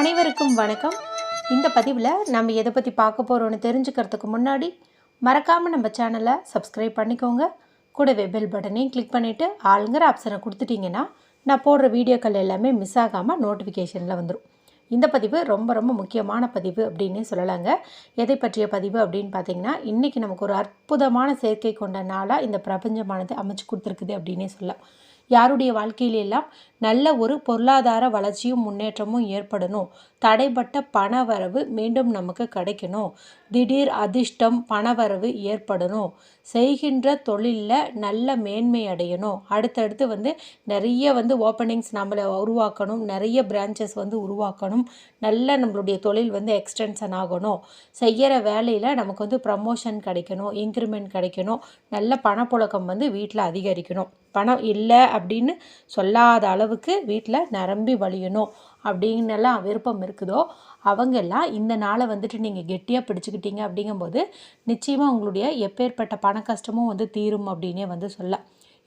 அனைவருக்கும் வணக்கம். இந்த பதிவில் நம்ம எதை பற்றி பார்க்க போகிறோன்னு தெரிஞ்சுக்கிறதுக்கு முன்னாடி மறக்காமல் நம்ம சேனலை சப்ஸ்கிரைப் பண்ணிக்கோங்க. கூடவே பெல் பட்டனையும் கிளிக் பண்ணிவிட்டு ஆளுங்கிற ஆப்ஷனை கொடுத்துட்டிங்கன்னா நான் போடுற வீடியோக்கள் எல்லாமே மிஸ் ஆகாமல் நோட்டிஃபிகேஷனில் வந்துடும் இந்த பதிவு ரொம்ப ரொம்ப முக்கியமான பதிவு அப்படின்னே சொல்லலாங்க. எதை பற்றிய பதிவு அப்படின்னு பார்த்தீங்கன்னா இன்றைக்கி நமக்கு ஒரு அற்புதமான சேர்க்கை கொண்ட நாளாக இந்த பிரபஞ்சமானது அமைச்சு கொடுத்துருக்குது அப்படின்னே சொல்லலாம். யாருடைய வாழ்க்கையிலெல்லாம் நல்ல ஒரு பொருளாதார வளர்ச்சியும் முன்னேற்றமும் ஏற்படணும். தடைப்பட்ட பண வரவு மீண்டும் நமக்கு கிடைக்கணும். திடீர் அதிர்ஷ்டம் பணவரவு ஏற்படணும். செய்கின்ற தொழிலில் நல்ல மேன்மை அடையணும். அடுத்தடுத்து வந்து நிறைய வந்து ஓப்பனிங்ஸ் நம்மளை உருவாக்கணும். நிறைய பிரான்ச்சஸ் வந்து உருவாக்கணும். நல்ல நம்மளுடைய தொழில் வந்து எக்ஸ்டென்ஷன் ஆகணும். செய்கிற வேலையில் நமக்கு வந்து ப்ரமோஷன் கிடைக்கணும் இன்க்ரிமெண்ட் கிடைக்கணும். நல்ல பணப்புழக்கம் வந்து வீட்டில் அதிகரிக்கணும். பணம் இல்லை அப்படின்னு சொல்லாத அளவுக்கு வீட்டில் நிரம்பி வழியணும் அப்படின்னெல்லாம் விருப்பம் இருக்குதோ அவங்கெல்லாம் இந்த நாளை வந்துட்டு நீங்கள் கெட்டியாக பிடிச்சிக்கிட்டீங்க அப்படிங்கும்போது நிச்சயமாக உங்களுடைய எப்பேற்பட்ட பண கஷ்டமும் வந்து தீரும் அப்படின்னே வந்து சொல்ல.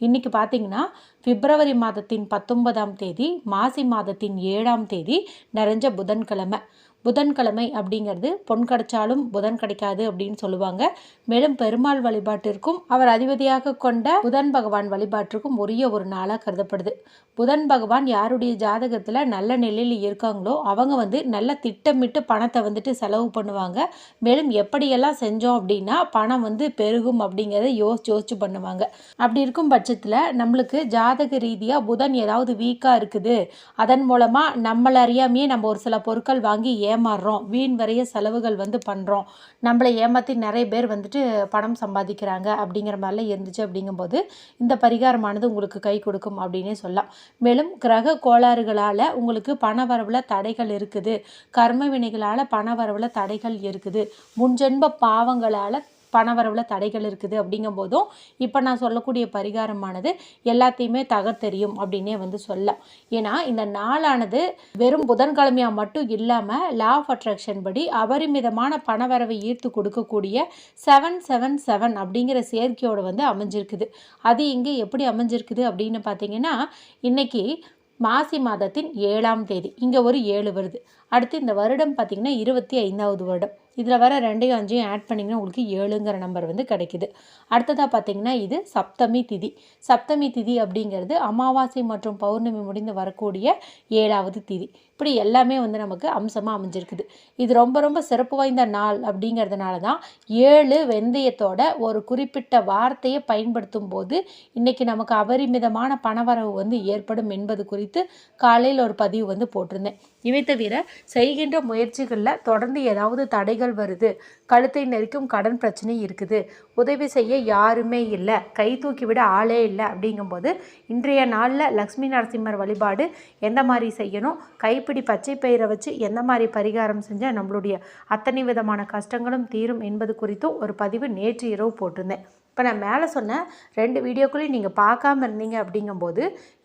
இன்றைக்கி பார்த்தீங்கன்னா பிப்ரவரி மாதத்தின் பத்தொன்பதாம் தேதி மாசி மாதத்தின் ஏழாம் தேதி நிறைஞ்ச புதன்கிழமை. புதன்கிழமை அப்படிங்கிறது பொன் கிடைச்சாலும் புதன் கிடைக்காது அப்படின்னு சொல்லுவாங்க. மேலும் பெருமாள் வழிபாட்டிற்கும் அவர் அதிபதியாக கொண்ட புதன் பகவான் வழிபாட்டிற்கும் உரிய ஒரு நாளாக கருதப்படுது. புதன் பகவான் யாருடைய ஜாதகத்தில் நல்ல நிலையில் இருக்காங்களோ அவங்க வந்து நல்ல திட்டமிட்டு பணத்தை வந்துட்டு செலவு பண்ணுவாங்க. மேலும் எப்படியெல்லாம் செஞ்சோம் அப்படின்னா பணம் வந்து பெருகும் அப்படிங்கிறத யோசிச்சு யோசிச்சு பண்ணுவாங்க. அப்படி இருக்கும் பட்சத்தில் நம்மளுக்கு ஜாதக ரீதியாக புதன் ஏதாவது வீக்காக இருக்குது. அதன் மூலமாக நம்மள அறியாமையே நம்ம ஒரு சில பொருட்கள் வாங்கி ஏமாறுறோம். வீண் வரைய செலவுகள் வந்து பண்ணுறோம் நம்மளை ஏமாற்றி நிறைய பேர் வந்துட்டு பணம் சம்பாதிக்கிறாங்க அப்படிங்கிற மாதிரிலாம் இருந்துச்சு அப்படிங்கும்போது இந்த பரிகாரமானது உங்களுக்கு கை கொடுக்கும் அப்படின்னே சொல்லலாம். மேலும் கிரக கோளாறுகளால் உங்களுக்கு பண வரவில் தடைகள் இருக்குது. கர்ம வினைகளால் பண வரவில் தடைகள் இருக்குது. முன்ஜென்ப பாவங்களால் பணவரவில் தடைகள் இருக்குது அப்படிங்கும் போதும் இப்போ நான் சொல்லக்கூடிய பரிகாரமானது எல்லாத்தையுமே தகர்த்தெறியும் அப்படின்னே வந்து சொல்ல ஏன்னா இந்த நாளானது வெறும் புதன்கிழமையாக மட்டும் இல்லாமல் லா ஆஃப் அட்ராக்ஷன் படி அபரிமிதமான பணவரவை ஈர்த்து கொடுக்கக்கூடிய செவன் செவன் செவன் அப்படிங்கிற சேர்க்கையோடு வந்து அமைஞ்சிருக்குது. அது இங்கே எப்படி அமைஞ்சிருக்குது அப்படின்னு பார்த்தீங்கன்னா இன்னைக்கு மாசி மாதத்தின் ஏழாம் தேதி. இங்கே ஒரு ஏழு வருது. அடுத்து இந்த வருடம் பார்த்திங்கன்னா இருபத்தி ஐந்தாவது வருடம். இதில் வர ரெண்டையும் அஞ்சையும் ஆட் பண்ணிங்கன்னா உங்களுக்கு ஏழுங்கிற நம்பர் வந்து கிடைக்குது. அடுத்ததாக பார்த்தீங்கன்னா இது சப்தமி திதி. சப்தமி திதி அப்படிங்கிறது அமாவாசை மற்றும் பௌர்ணமி முடிந்து வரக்கூடிய ஏழாவது திதி. இப்படி எல்லாமே வந்து நமக்கு அம்சமாக அமைஞ்சிருக்குது. இது ரொம்ப ரொம்ப சிறப்பு வாய்ந்த நாள் அப்படிங்கிறதுனால தான் ஏழு வெந்தயத்தோட ஒரு குறிப்பிட்ட வார்த்தையை பயன்படுத்தும் போது இன்றைக்கி நமக்கு அபரிமிதமான பணவரவு வந்து ஏற்படும் என்பது குறித்து காலையில் ஒரு பதிவு வந்து போட்டிருந்தேன். இவை தவிர செய்கின்ற முயற்சிகளில் தொடர்ந்து ஏதாவது தடைகள் வருது கழுத்தை நெரிக்கும் கடன் பிரச்சனை இருக்குது உதவி செய்ய யாருமே இல்லை கை தூக்கி விட ஆளே இல்லை அப்படிங்கும்போது இன்றைய நாளில் லக்ஷ்மி நரசிம்மர் வழிபாடு எந்த மாதிரி செய்யணும் கைப்பிடி பச்சை பயிரை வச்சு எந்த மாதிரி பரிகாரம் செஞ்சால் நம்மளுடைய அத்தனை விதமான கஷ்டங்களும் தீரும் என்பது குறித்தும் ஒரு பதிவு நேற்று இரவு போட்டிருந்தேன். இப்போ நான் மேலே சொன்ன ரெண்டு வீடியோக்குள்ளேயும் நீங்கள் பார்க்காம இருந்தீங்க அப்படிங்கும்போது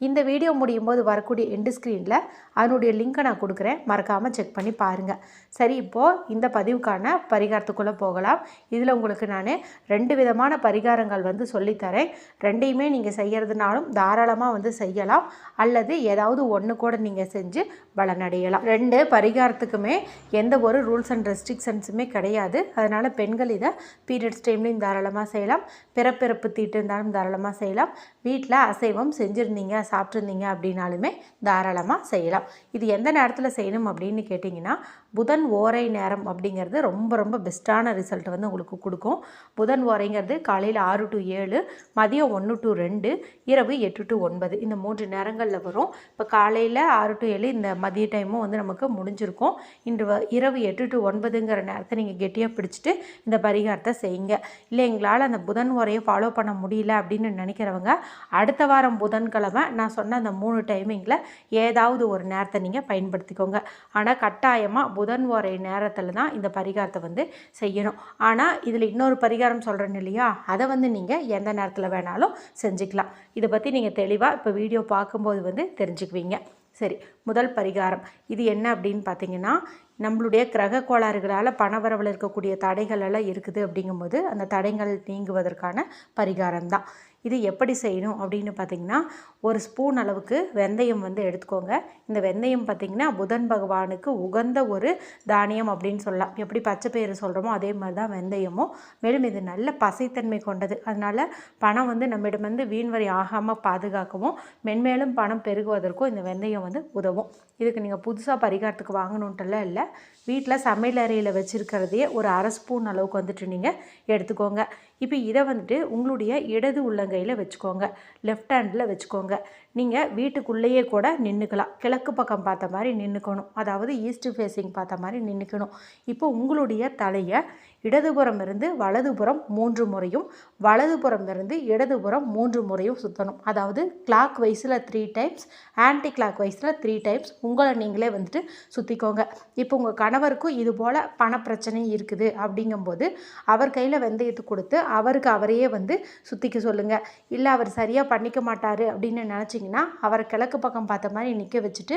இந்த வீடியோ முடியும் போது வரக்கூடிய எண்டு ஸ்க்ரீனில் அதனுடைய லிங்க்கை நான் கொடுக்குறேன். மறக்காமல் செக் பண்ணி பாருங்கள் சரி இப்போது இந்த பதிவுக்கான பரிகாரத்துக்குள்ளே போகலாம். இதில் உங்களுக்கு நான் ரெண்டு விதமான பரிகாரங்கள் வந்து சொல்லித்தரேன். ரெண்டையுமே நீங்கள் செய்கிறதுனாலும் தாராளமாக வந்து செய்யலாம். அல்லது ஏதாவது ஒன்று கூட நீங்கள் செஞ்சு பலனடையலாம் ரெண்டு பரிகாரத்துக்குமே எந்த ஒரு ரூல்ஸ் அண்ட் ரெஸ்ட்ரிக்ஷன்ஸுமே கிடையாது. அதனால் பெண்கள் இதை பீரியட்ஸ் டைம்லையும் தாராளமாக செய்யலாம். பிறப்பிறப்பு தீட்டு இருந்தாலும் தாராளமாக செய்யலாம். வீட்டில் அசைவம் செஞ்சுருந்தீங்க சாப்பிட்ருந்தீங்க அப்படின்னாலுமே தாராளமாக செய்யலாம். இது எந்த நேரத்தில் செய்யணும் அப்படின்னு கேட்டிங்கன்னா புதன் ஓரை நேரம் அப்படிங்கிறது ரொம்ப ரொம்ப பெஸ்ட்டான ரிசல்ட் வந்து உங்களுக்கு கொடுக்கும். புதன் ஓரைங்கிறது காலையில் ஆறு டு ஏழு மதியம் ஒன்று டு ரெண்டு இரவு எட்டு டு ஒன்பது. இந்த மூன்று நேரங்களில் வரும். இப்போ காலையில் ஆறு டு ஏழு இந்த மதிய டைமும் வந்து நமக்கு முடிஞ்சிருக்கும். இன்று வ- இரவு எட்டு டு ஒன்பதுங்கிற நேரத்தை நீங்கள் கெட்டியாக பிடிச்சிட்டு இந்த பரிகாரத்தை செய்யுங்க. இல்லை எங்களால் அந்த புதன் ஓரையை ஃபாலோ பண்ண முடியல அப்படின்னு நினைக்கிறவங்க அடுத்த வாரம் புதன்கிழமை நான் சொன்ன அந்த மூணு டைமிங்கில் ஏதாவது ஒரு நேரத்தை நீங்கள் பயன்படுத்திக்கோங்க. ஆனால் கட்டாயமாக புதன் ஓரை நேரத்தில் தான் இந்த பரிகாரத்தை வந்து செய்யணும். ஆனால் இதில் இன்னொரு பரிகாரம் சொல்கிறேன் இல்லையா? அதை வந்து நீங்கள் எந்த நேரத்தில் வேணாலும் செஞ்சுக்கலாம். இதை பற்றி நீங்கள் தெளிவாக இப்போ வீடியோ பார்க்கும்போது வந்து தெரிஞ்சுக்குவீங்க. சரி முதல் பரிகாரம். இது என்ன அப்படின்னு பார்த்தீங்கன்னா நம்மளுடைய கிரக கோளாறுகளால் பணவரவில் இருக்கக்கூடிய தடைகள் எல்லாம் இருக்குது அப்படிங்கும்போது அந்த தடைகள் நீங்குவதற்கான பரிகாரம் தான் இது எப்படி செய்யணும் அப்படின்னு பார்த்தீங்கன்னா ஒரு ஸ்பூன் அளவுக்கு வெந்தயம் வந்து எடுத்துக்கோங்க. இந்த வெந்தயம் பார்த்திங்கன்னா புதன் பகவானுக்கு உகந்த ஒரு தானியம் அப்படின்னு சொல்லலாம். எப்படி பச்சை பயிறு சொல்கிறோமோ அதே மாதிரி தான் வெந்தயமும். மேலும் இது நல்ல பசைத்தன்மை கொண்டது. அதனால் பணம் வந்து நம்மிடம் வந்து வீண்வரி ஆகாமல் பாதுகாக்கவும் மென்மேலும் பணம் பெருகுவதற்கும் இந்த வெந்தயம் வந்து உதவும். இதுக்கு நீங்கள் புதுசாக பரிகாரத்துக்கு வாங்கணுன்ட்டுலாம் இல்லை. வீட்டில் சமையல் அறையில் வச்சுருக்கிறதையே ஒரு அரை ஸ்பூன் அளவுக்கு வந்துட்டு நீங்கள் எடுத்துக்கோங்க. இப்போ இதை வந்துட்டு உங்களுடைய இடது உள்ளங்கையில் வச்சுக்கோங்க. லெஃப்ட் ஹேண்டில் வச்சுக்கோங்க. நீங்கள் வீட்டுக்குள்ளேயே கூட நின்றுக்கலாம் கிழக்கு பக்கம் பார்த்த மாதிரி நின்றுக்கணும் அதாவது ஈஸ்ட் ஃபேஸிங் பார்த்த மாதிரி நின்றுக்கணும் இப்போ உங்களுடைய தலையை இடதுபுறம் இருந்து வலதுபுறம் மூன்று முறையும் வலதுபுறம் இருந்து இடதுபுறம் மூன்று முறையும் சுற்றணும் அதாவது கிளாக் வைஸில் த்ரீ டைம்ஸ் ஆன்டி கிளாக் வைஸில் த்ரீ டைம்ஸ் உங்களை நீங்களே வந்துட்டு சுற்றிக்கோங்க இப்போ உங்கள் கணவருக்கும் இது போல் பணப்பிரச்சனை இருக்குது அப்படிங்கும்போது அவர் கையில் வெந்தயத்தை கொடுத்து அவருக்கு அவரையே வந்து சுற்றிக்க சொல்லுங்கள் இல்லை அவர் சரியாக பண்ணிக்க மாட்டார் அப்படின்னு வச்சிங்கன்னா அவரை கிழக்கு பக்கம் பார்த்த மாதிரி நிற்க வச்சுட்டு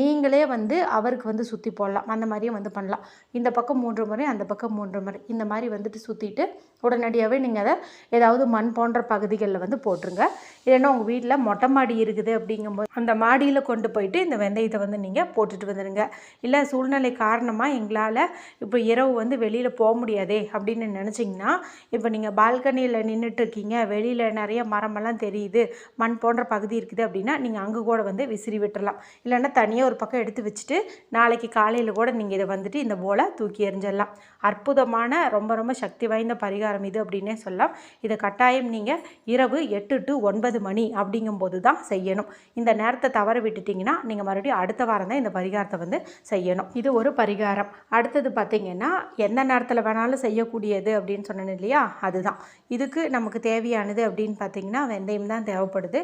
நீங்களே வந்து அவருக்கு வந்து சுற்றி போடலாம். அந்த மாதிரியே வந்து பண்ணலாம். இந்த பக்கம் மூன்று முறை அந்த பக்கம் மூன்று முறை. இந்த மாதிரி வந்துட்டு சுற்றிட்டு உடனடியாகவே நீங்கள் அதை ஏதாவது மண் போன்ற பகுதிகளில் வந்து போட்டுருங்க. இல்லைன்னா உங்கள் வீட்டில் மொட்டை மாடி இருக்குது அப்படிங்கும்போது அந்த மாடியில் கொண்டு போயிட்டு இந்த வெந்தயத்தை வந்து நீங்கள் போட்டுட்டு வந்துடுங்க இல்லை சூழ்நிலை காரணமாக எங்களால் இப்போ இரவு வந்து வெளியில் போக முடியாதே அப்படின்னு நினச்சிங்கன்னா இப்போ நீங்கள் பால்கனியில் நின்றுட்டு இருக்கீங்க வெளியில் நிறைய மரமெல்லாம் தெரியுது மண் போன்ற பகுதி இருக்குது அப்படின்னா நீங்கள் அங்கே கூட வந்து விசிறி விட்டுறலாம். இல்லைன்னா தனியாக ஒரு பக்கம் எடுத்து வச்சுட்டு நாளைக்கு காலையில் கூட நீங்கள் இதை வந்துட்டு இந்த போலை தூக்கி எறிஞ்சிடலாம். அற்புதமான ரொம்ப ரொம்ப சக்தி வாய்ந்த பரிகாரம் இது அப்படின்னே சொல்லலாம். இதை கட்டாயம் நீங்கள் இரவு எட்டு டு ஒன்பது மணி அப்படிங்கும்போது தான் செய்யணும். இந்த நேரத்தை தவற விட்டுட்டிங்கன்னா நீங்கள் மறுபடியும் அடுத்த வாரம் தான் இந்த பரிகாரத்தை வந்து செய்யணும். இது ஒரு பரிகாரம். அடுத்தது பார்த்திங்கன்னா எந்த நேரத்தில் வேணாலும் செய்யக்கூடியது அப்படின்னு சொன்னேன் இல்லையா? அதுதான். இதுக்கு நமக்கு தேவையானது அப்படின்னு பார்த்தீங்கன்னா வெந்தயம் தான் தேவைப்படுது.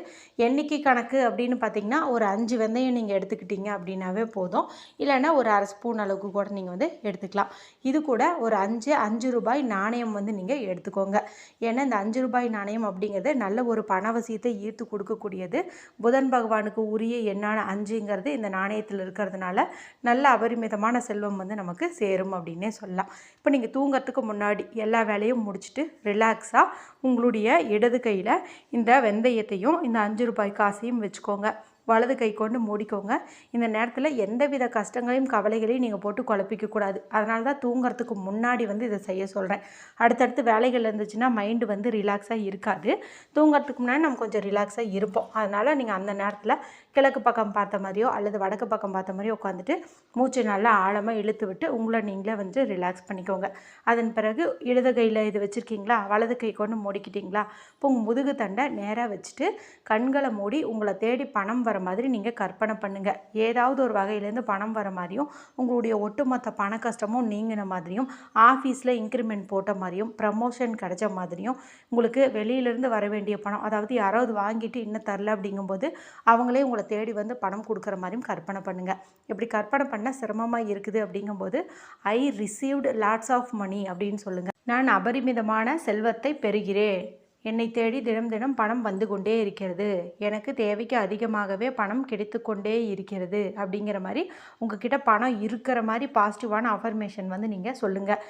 எண்ணிக்கை கணக்கு அப்படின்னு பார்த்தீங்கன்னா ஒரு அஞ்சு வெந்தயம் நீங்கள் எடுத்துக்கிட்டீங்க அப்படின்னாவே போதும். இல்லைன்னா ஒரு அரை ஸ்பூன் அளவுக்கு கூட நீங்கள் வந்து எடுத்துக்கலாம். இது கூட ஒரு அஞ்சு அஞ்சு ரூபாய் நாணயம் வந்து நீங்கள் எடுத்துக்கோங்க. ஏன்னா இந்த அஞ்சு ரூபாய் நாணயம் அப்படிங்கிறது நல்ல ஒரு பணவசியத்தை ஈர்த்து கொடுக்கக்கூடியது. புதன் பகவானுக்கு உரிய எண்ணான அஞ்சுங்கிறது இந்த நாணயத்தில் இருக்கிறதுனால நல்ல அபரிமிதமான செல்வம் வந்து நமக்கு சேரும் அப்படின்னே சொல்லலாம். இப்போ நீங்கள் தூங்கிறதுக்கு முன்னாடி எல்லா வேலையும் முடிச்சுட்டு ரிலாக்ஸாக உங்களுடைய இடது கையில் இந்த வெந்தயத்தையும் இந்த அஞ்சு ரூபாய் காசையும் வச்சுக்கோங்க. வலது கை கொண்டு மூடிக்கோங்க. இந்த நேரத்தில் எந்தவித கஷ்டங்களையும் கவலைகளையும் நீங்கள் போட்டு குழப்பிக்கக்கூடாது அதனால தான் தூங்குறதுக்கு முன்னாடி வந்து இதை செய்ய சொல்கிறேன் அடுத்தடுத்து வேலைகள் இருந்துச்சுன்னா மைண்டு வந்து ரிலாக்ஸாக இருக்காது. தூங்குறதுக்கு முன்னாடி நம்ம கொஞ்சம் ரிலாக்ஸாக இருப்போம். அதனால் நீங்கள் அந்த நேரத்தில் கிழக்கு பக்கம் பார்த்த மாதிரியோ அல்லது வடக்கு பக்கம் பார்த்த மாதிரியோ உட்காந்துட்டு மூச்சு நல்லா ஆழமாக இழுத்து விட்டு உங்களை நீங்களே வந்து ரிலாக்ஸ் பண்ணிக்கோங்க. அதன் பிறகு இடது கையில் இது வச்சுருக்கீங்களா? வலது கை கொண்டு மூடிக்கிட்டீங்களா? இப்போ உங்கள் முதுகு தண்டை நேராக வச்சுட்டு கண்களை மூடி உங்களை தேடி பணம் வர மாதிரி நீங்கள் கற்பனை பண்ணுங்கள் ஏதாவது ஒரு வகையிலேருந்து பணம் வர மாதிரியும் உங்களுடைய ஒட்டுமொத்த பண கஷ்டமும் நீங்கின மாதிரியும் ஆஃபீஸில் இன்க்ரிமெண்ட் போட்ட மாதிரியும் ப்ரமோஷன் கிடைச்ச மாதிரியும் உங்களுக்கு வெளியிலேருந்து வர வேண்டிய பணம் அதாவது யாராவது வாங்கிட்டு இன்னும் தரல அப்படிங்கும்போது அவங்களே உங்களை தேடி வந்து பணம் கொடுக்குற மாதிரியும் கற்பனை பண்ணுங்கள் இப்படி கற்பனை பண்ண சிரமமாக இருக்குது அப்படிங்கும்போது I received lots of money அப்படின்னு சொல்லுங்கள் நான் அபரிமிதமான செல்வத்தை பெறுகிறேன். என்னை தேடி தினம் தினம் பணம் வந்து கொண்டே இருக்கிறது. எனக்கு தேவைக்கு அதிகமாகவே பணம் கிடைத்து கொண்டே இருக்கிறது அப்படிங்கிற மாதிரி உங்ககிட்ட பணம் இருக்கிற மாதிரி பாசிட்டிவான அஃபர்மேஷன் வந்து நீங்கள் சொல்லுங்கள்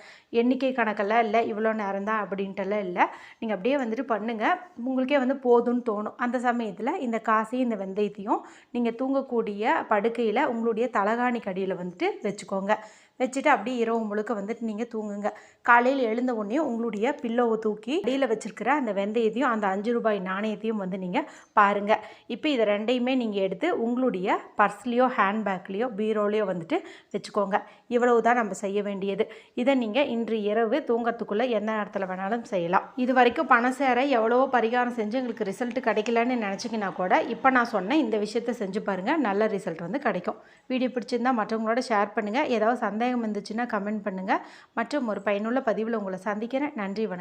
எண்ணிக்கை கணக்கெல்லாம் இல்லை இவ்வளோ நேரம் தான் அப்படின்ட்டுலாம் இல்லை. நீங்கள் அப்படியே வந்துட்டு பண்ணுங்கள் உங்களுக்கே வந்து போதும்னு தோணும். அந்த சமயத்தில் இந்த காசையும் இந்த வெந்தயத்தையும் நீங்கள் தூங்கக்கூடிய படுக்கையில் உங்களுடைய தலகாணி கடியில் வந்துட்டு வச்சுக்கோங்க. வச்சுட்டு அப்படியே இரவு முழுக்க வந்துட்டு நீங்கள் தூங்குங்க. காலையில் எழுந்த உடனே உங்களுடைய பில்லோவை தூக்கி அடியில் வச்சுருக்கிற அந்த வெந்தயத்தையும் அந்த அஞ்சு ரூபாய் நாணயத்தையும் வந்து நீங்கள் பாருங்கள் இப்போ இதை ரெண்டையுமே நீங்கள் எடுத்து உங்களுடைய பர்ஸ்லேயோ ஹேண்ட்பேக்லேயோ பீரோலையோ வந்துட்டு வச்சுக்கோங்க. இவ்வளவு தான் நம்ம செய்ய வேண்டியது. இதை நீங்கள் இன்று இரவு தூங்கறதுக்குள்ளே எந்த நேரத்தில் வேணாலும் செய்யலாம். இது வரைக்கும் பணம் சேர எவ்வளவோ பரிகாரம் செஞ்சு எங்களுக்கு ரிசல்ட் கிடைக்கலன்னு நினச்சிங்கன்னா கூட இப்போ நான் சொன்னேன் இந்த விஷயத்தை செஞ்சு பாருங்கள் நல்ல ரிசல்ட் வந்து கிடைக்கும். வீடியோ பிடிச்சிருந்தா மற்றவங்களோட ஷேர் பண்ணுங்கள் ஏதாவது சந்தேகம் இருந்துச்சுன்னா கமெண்ட் பண்ணுங்கள் மற்றும் ஒரு பயனுள்ள பதிவில் உங்களை சந்திக்கிறேன். நன்றி வணக்கம்.